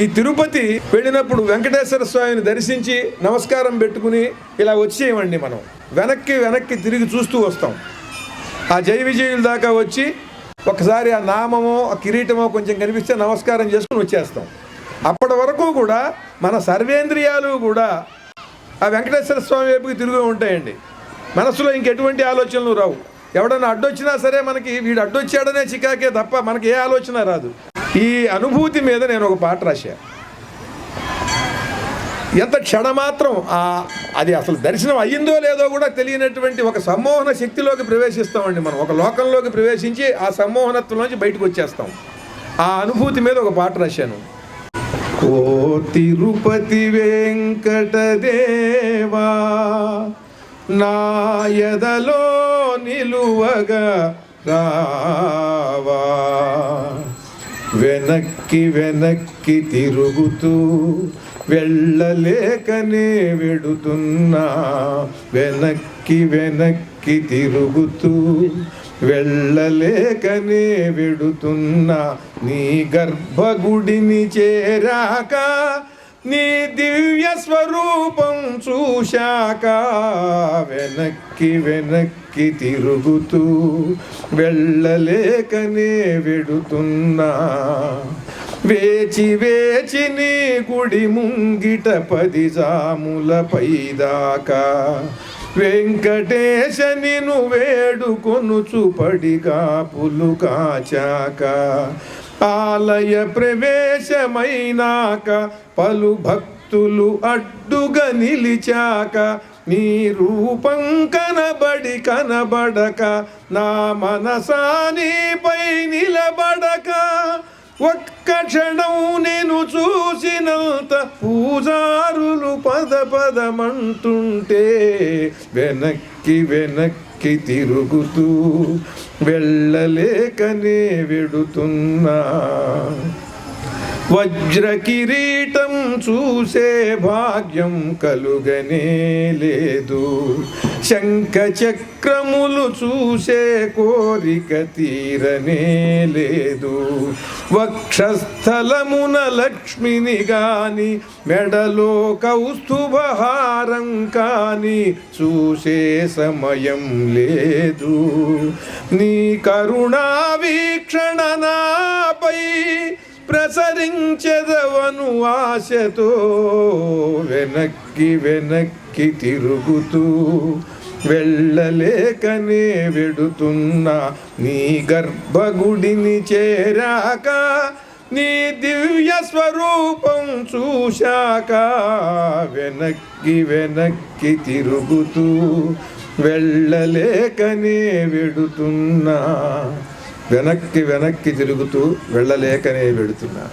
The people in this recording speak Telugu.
ఈ తిరుపతి వెళ్ళినప్పుడు వెంకటేశ్వర స్వామిని దర్శించి నమస్కారం పెట్టుకుని ఇలా వచ్చేయమండి మనం. వెనక్కి వెనక్కి తిరిగి చూస్తూ వస్తాం. ఆ జయ విజయుల దాకా వచ్చి ఒకసారి ఆ నామమో ఆ కిరీటమో కొంచెం కనిపిస్తే నమస్కారం చేసుకుని వచ్చేస్తాం. అప్పటి వరకు కూడా మన సర్వేంద్రియాలు కూడా ఆ వెంకటేశ్వర స్వామి వైపుకి తిరిగి ఉంటాయండి. మనసులో ఇంకెటువంటి ఆలోచనలు రావు. ఎవడన్నా అడ్డొచ్చినా సరే మనకి వీడు అడ్డొచ్చాడనే చికాకే తప్ప మనకి ఏ ఆలోచన రాదు. ఈ అనుభూతి మీద నేను ఒక పాట రాశాను ఎంత క్షణమాత్రం అది అసలు దర్శనం అయ్యిందో లేదో కూడా తెలియనటువంటి ఒక సమ్మోహన శక్తిలోకి ప్రవేశిస్తామండి మనం. ఒక లోకంలోకి ప్రవేశించి ఆ సమ్మోహనత్వంలోంచి బయటకు వచ్చేస్తాం. ఆ అనుభూతి మీద ఒక పాట రాశాను. ఓ తిరుపతి వెంకటదేవా నాయదలో నిలువగా రావ. వెనక్కి వెనక్కి తిరుగుతూ వెళ్ళలేకనే వెడుతున్నా. వెనక్కి వెనక్కి తిరుగుతూ వెళ్ళలేకనే వెడుతున్నా. నీ గర్భగుడిని చేరాక నీ దివ్య స్వరూపం చూశాక వెనక్కి వెనక్కి తిరుగుతూ వెళ్ళలేకనే వెడుతున్నా. వేచి వేచి నీ గుడి ముంగిట పది జాముల పైదాకా. వెంకటేశ నిను వేడుకొనుచు పడిగా పులు కాచాక. ఆలయ ప్రవేశమైనాక పలు భక్తులు అడ్డుగా నిలిచాక నీ రూపం కనబడి కనబడక నా మనసానిపై నిలబడక. ఒక్క క్షణం నేను చూసినంత పూజారులు పద పదమంటుంటే వెనక్కి వెనక్కి తిరుగుతూ వెళ్ళలేకనే వెడుతున్నా. వజ్ర కిరీటం చూసే భాగ్యం కలుగనే లేదు. శంఖ చక్రములు చూసే కోరిక తీరనే లేదు. వక్షస్థలమున లక్ష్మిని గాని మెడలో కౌస్తుభహారం కాని చూసే సమయం లేదు. నీ కరుణా వీక్షణ ప్రసరించెదవను ఆశతో వెనక్కి వెనక్కి తిరుగుతూ వెళ్ళలేకనే వెడుతున్నా నీ గర్భగుడిని చేరాక నీ దివ్య స్వరూపం చూశాక వెనక్కి వెనక్కి తిరుగుతూ వెళ్ళలేకనే వెడుతున్నా. వెనక్కి వెనక్కి తిరుగుతూ వెళ్ళలేకనే వెడుతున్నా.